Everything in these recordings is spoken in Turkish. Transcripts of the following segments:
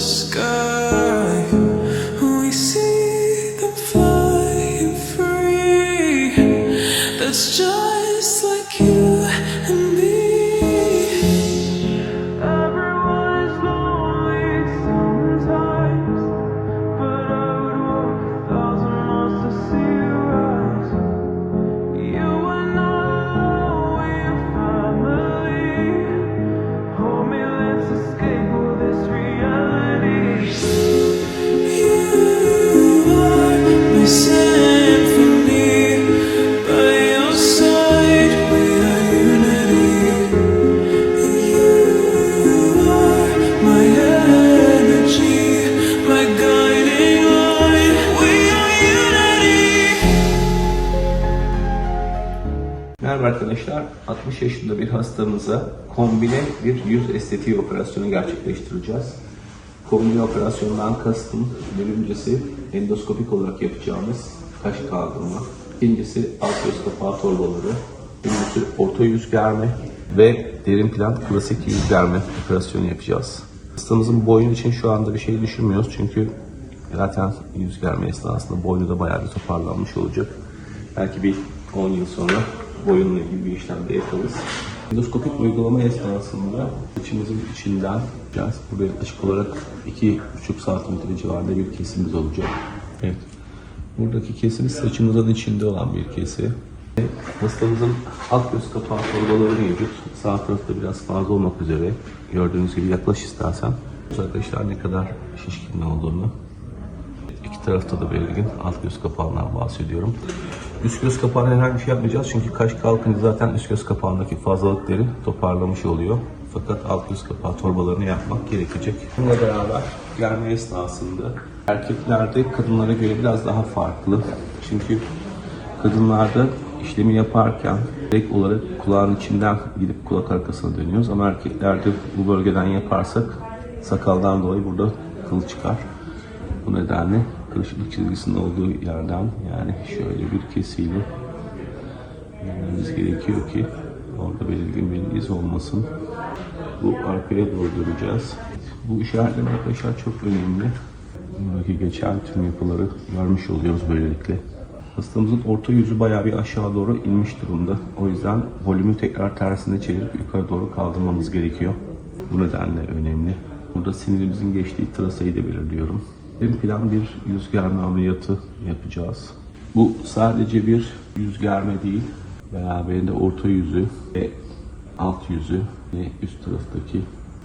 sky. Merhaba arkadaşlar, 60 yaşında bir hastamıza kombine bir yüz estetiği operasyonu gerçekleştireceğiz. Kombine operasyondan kastım birincisi endoskopik olarak yapacağımız kaş kaldırma, ikincisi alt göz kapağı torbaları, üçüncüsü orta yüz germe ve derin plan klasik yüz germe operasyonu yapacağız. Hastamızın boynu için şu anda bir şey düşünmüyoruz çünkü zaten yüz germe esnasında boynu da bayağı bir toparlanmış olacak. Belki bir 10 yıl sonra boyunla ilgili bir işlem de yaparız. Endoskopik uygulama esnasında saçımızın içinden yapacağız. Burada yaklaşık olarak 2,5 santimetre civarında bir kesimimiz olacak. Evet. Buradaki kesimiz saçımızın içinde olan bir kesi. Hastamızın alt göz kapağı torbaları mevcut. Sağ tarafta biraz fazla olmak üzere. Gördüğünüz gibi yaklaş istersen. Arkadaşlar ne kadar şişkin olduğunu İki tarafta da belirgin alt göz kapağından bahsediyorum. Üst göz kapağına herhangi bir şey yapmayacağız çünkü kaş kalkınca zaten üst göz kapağındaki fazlalıkları toparlamış oluyor. Fakat alt göz kapağı torbalarını yapmak gerekecek. Bununla beraber germe esnasında erkeklerde kadınlara göre biraz daha farklı. Çünkü kadınlarda işlemi yaparken direkt olarak kulağın içinden gidip kulak arkasına dönüyoruz. Ama erkeklerde bu bölgeden yaparsak sakaldan dolayı burada kıl çıkar. Bu nedenle kırışıklık çizgisinin olduğu yerden yani şöyle bir kesiyle görmemiz gerekiyor ki orada belirgin bir iz olmasın. Bu arkaya doğru göreceğiz. Bu işaretleme arkadaşlar çok önemli. Buradaki geçen tüm yapıları görmüş oluyoruz böylelikle. Hastamızın orta yüzü bayağı bir aşağı doğru inmiş durumda. O yüzden volümü tekrar tersine çevirip yukarı doğru kaldırmamız gerekiyor. Bu nedenle önemli. Burada sinirimizin geçtiği trasayı da belirliyorum. Ön plan bir yüz germe ameliyatı yapacağız. Bu sadece bir yüz germe değil, beraberinde orta yüzü ve alt yüzü ve üst taraftaki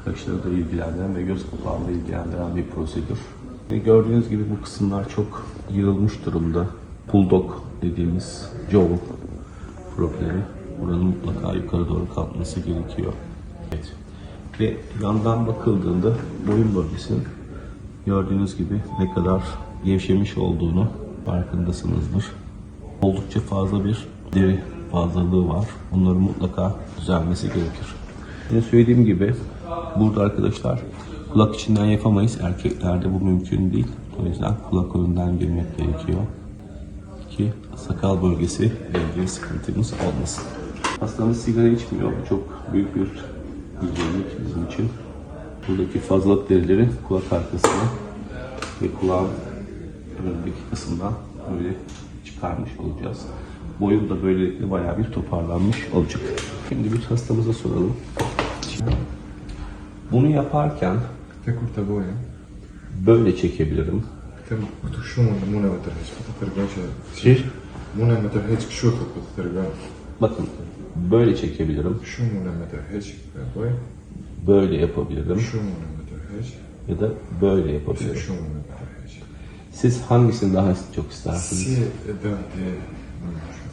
kaşları da ilgilendiren ve göz kapağını ilgilendiren bir prosedür. Ve gördüğünüz gibi bu kısımlar çok yığılmış durumda. Bulldog dediğimiz jaw problemi. Buranın mutlaka yukarı doğru kalkması gerekiyor. Evet. Ve yandan bakıldığında boyun bölgesinin gördüğünüz gibi ne kadar gevşemiş olduğunu farkındasınızdır. Oldukça fazla bir deri fazlalığı var. Bunların mutlaka düzelmesi gerekir. Yine söylediğim gibi burada arkadaşlar kulak içinden yapamayız. Erkeklerde bu mümkün değil. O yüzden kulak önünden girmek gerekiyor ki sakal bölgesi ilgili sıkıntımız olmasın. Hastamız sigara içmiyor. Bu çok büyük bir güzellik bizim için. Buradaki fazlalık derileri kulak arkasına ve kulağın önündeki kısımdan böyle çıkarmış olacağız. Boyun da böylelikle bayağı bir toparlanmış olacak. Şimdi bir hastamıza soralım. Bunu yaparken Te boja. böyle çekebilirim. Te tu šumu da mu nema trheć, pa te trgače. Şey, Mu nema trheć kšutu, pa te trga. bakın böyle çekebilirim. Šumu nema trheć, boja. Böyle yapabilirim. Ya da böyle yapabilirim. Siz hangisini daha çok istersiniz? Si da te...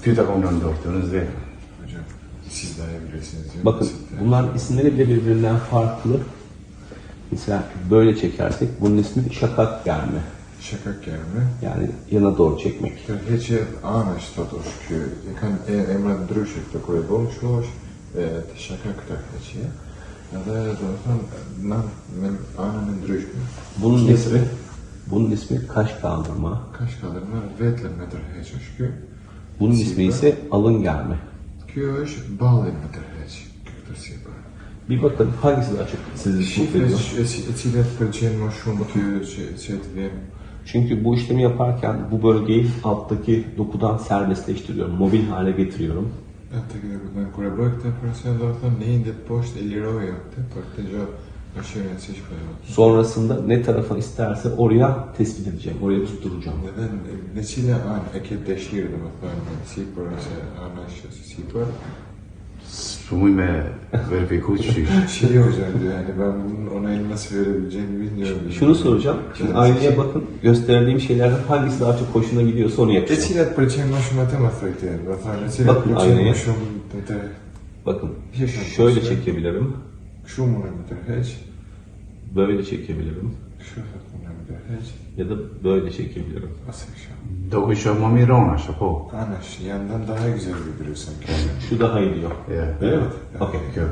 Tüytakomdan doktorunuz değil. Siz daha iyi bilirsiniz. Bakın Siz de- bunlar isimleri bile birbirinden farklı. Mesela böyle çekersek bunun ismi şakak germe. Šakak gelme. Yani yana doğru çekmek. Trheć je ana što trošku. Je kan e, ima drušek tako je bol šloš. E, Bunun ismi bunun ismi kaş kaldırma. Kaş kaldırma vetle me trheć ošku. Bunun ismi ise alın germe. Këtë si për. Bir bakın hangisi daha çok sizi mutlu ediyor? e Çünkü bu işlemi yaparken bu bölgeyi alttaki dokudan serbestleştiriyorum. Mobil hale getiriyorum. E këtë operacion do të thonë në indet poshtë e liroj atë për këtë gjë është e rëndësishme për ju. Sonrasında ne tarafa isterse oraya tespit edeceğim. Oraya tutturacağım. Edhe në- në cila anë e ke dëshirë dhe sipër Shumë me qysh. Shiriyor hocam diyor yani ben bunun onayını nasıl verebileceğimi bilmiyorum. Şunu soracağım. Şimdi aynaya bakın. Gösterdiğim şeylerden hangisi daha çok hoşuna gidiyorsa onu E yapacağım. cilat pëlqen më shumë atë më thuaj ti. Do thënë e cilat Bakın aynaya. Bakın. Yaşam Şöyle çekebilirim. kështu mund më tërheq, Böyle çekebilirim. Ya da böyle çekebilirim. ose kështu. Do kështë më mironash, apo? Anash, yandan daha güzel gidiyorsun kesin. Şu daha iyi diyor. Ja. Evet. Okey. Kjo.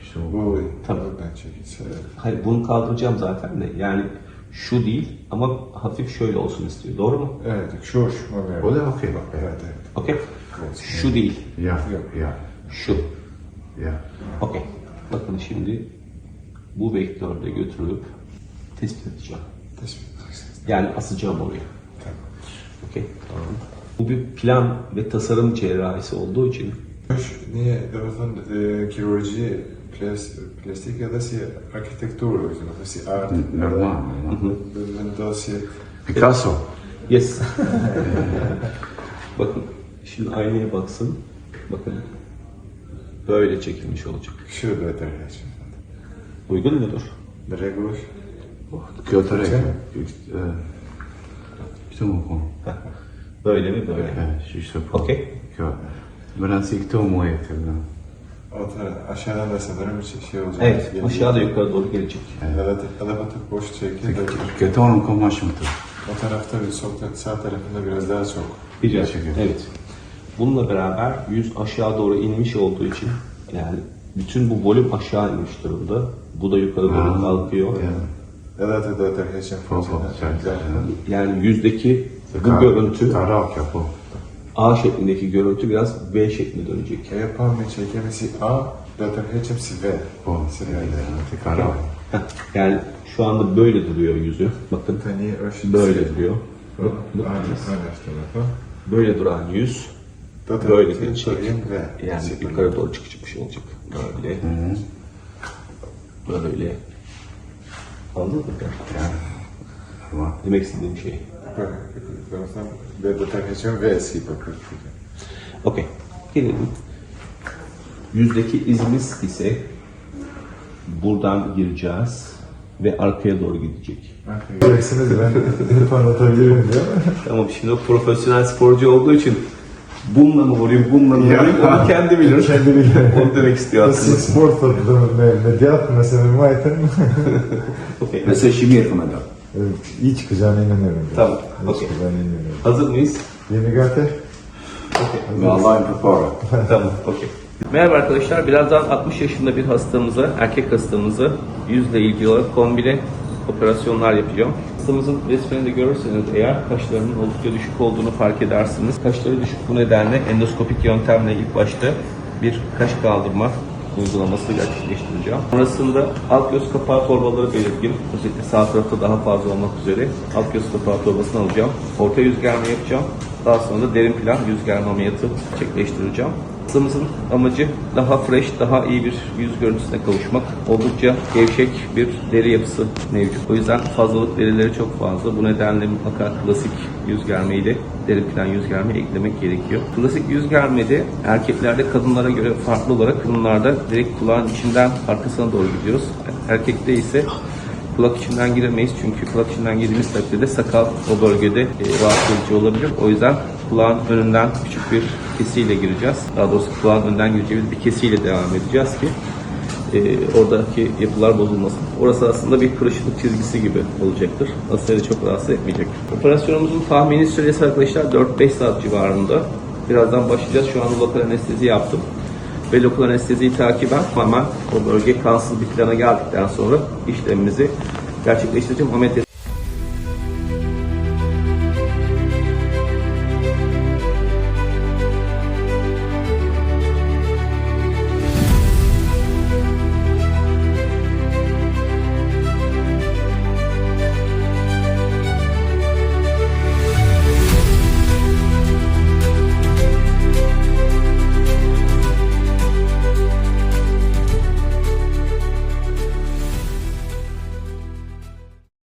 Kështu. Bu Tamam. buradan çekilse. Hayır bunu kaldıracağım zaten de. Yani şu değil ama hafif şöyle olsun istiyor. Doğru mu? Evet, është më mirë. Po dhe, okej. Evet, evet. Okey. Şu değil. Jo. ja, Şu. ja. Okey. Bakın şimdi bu vektörde götürüp tespit edeceğim. Tespit edeceksiniz. Yani asacağım oraya. Tamam. Okey. Tamam. Bu bir plan ve tasarım cerrahisi olduğu için një, domethënë, e, kirurgji plas, plastike dhe si arkitekturë, domethënë si art. Normal. Dhe vendosje Picasso. yes. Bakın şimdi aynaya baksın. Bakın böyle çekilmiş olacak. do të tërheq. Uygun mudur? Rejtë. Këtu më konë. Heh. Böyle mi böyle? E, të po. Okey. Këtu mu e të në. Ata aşağıdan da sanırım bir şey olacak. Evet, Gelecek. aşağıda yukarı doğru gelecek. Pa të poshtë çekti. Ma shumë të. O tarafta bir sol sağ tarafında biraz daha çok. Biraz. Teşekkür. Evet. Bununla beraber yüz aşağı doğru inmiş olduğu için yani bütün bu volüm aşağı inmiş durumda. Bu da yukarı doğru kalkıyor. ja. Po, qartë. Yani yüzdeki bu görüntü. A şeklindeki görüntü biraz B şekline dönecek. Ajo pamje që e kemi si A, do të tërheqem si V. Ka rakja. Heh, Yani şu anda böyle duruyor yüzü. Bakın Tani böyle duruyor. Böyle duran yüz böyle gelecek. V. Yani yukarı doğru çıkmış olacak. Böyle. Böyle. Anladın mı? Ja. Normal. Demek istediğim şey. Po, domethënë do të tërheqem V si për këtë. Okey. Gelelim. Yüzdeki izimiz ise buradan gireceğiz ve arkaya doğru gidecek. Göreceksiniz ben hep anlatabilirim diyor. Tamam şimdi o profesyonel sporcu olduğu için bununla mı vurayım, bununla mı vurayım onu kendi bilir. Kendi bilir. Onu demek istiyor aslında. sport me, me djathtë, nëse me majtën, Okey. Nëse është i mirë këmë do. iyi çıkacağına inanıyorum. Tamam, İyi çıkacağına inanıyorum. Hazır mıyız? Yeni gati? Me Allah'ın përpara. tamam, okey. Merhaba arkadaşlar, birazdan 60 yaşında bir hastamıza, erkek hastamıza yüzle ilgili olarak kombine operasyonlar yapacağım. Hastamızın resmini de görürseniz eğer kaşlarının oldukça düşük olduğunu fark edersiniz. Kaşları düşük bu nedenle endoskopik yöntemle ilk başta bir kaş kaldırma uygulaması gerçekleştireceğim. Sonrasında alt göz kapağı torbaları belirgin. Özellikle sağ tarafta daha fazla olmak üzere alt göz kapağı torbasını alacağım. Orta yüz germe yapacağım. Daha sonra da derin plan yüz germe ameliyatı gerçekleştireceğim. Hastamızın amacı daha fresh, daha iyi bir yüz görüntüsüne kavuşmak. Oldukça gevşek bir deri yapısı mevcut. O yüzden fazlalık derileri çok fazla. Bu nedenle mutlaka klasik yüz germeyle derin plan yüz germe eklemek gerekiyor. Klasik yüz germede erkeklerde kadınlara göre farklı olarak kadınlarda direkt kulağın içinden arkasına doğru gidiyoruz. Erkekte ise kulak içinden giremeyiz çünkü kulak içinden girdiğimiz takdirde sakal o bölgede e, rahatsız edici olabilir. O yüzden kulağın önünden küçük bir kesiyle gireceğiz. Daha doğrusu kulağın önden gireceğimiz bir kesiyle devam edeceğiz ki e, oradaki yapılar bozulmasın. Orası aslında bir kırışıklık çizgisi gibi olacaktır. Hastayı çok rahatsız etmeyecek. Operasyonumuzun tahmini süresi arkadaşlar 4-5 saat civarında. Birazdan başlayacağız. Şu anda lokal anestezi yaptım. Ve lokal anesteziyi takiben hemen o bölge kansız bir plana geldikten sonra işlemimizi gerçekleştireceğim. Ameliyat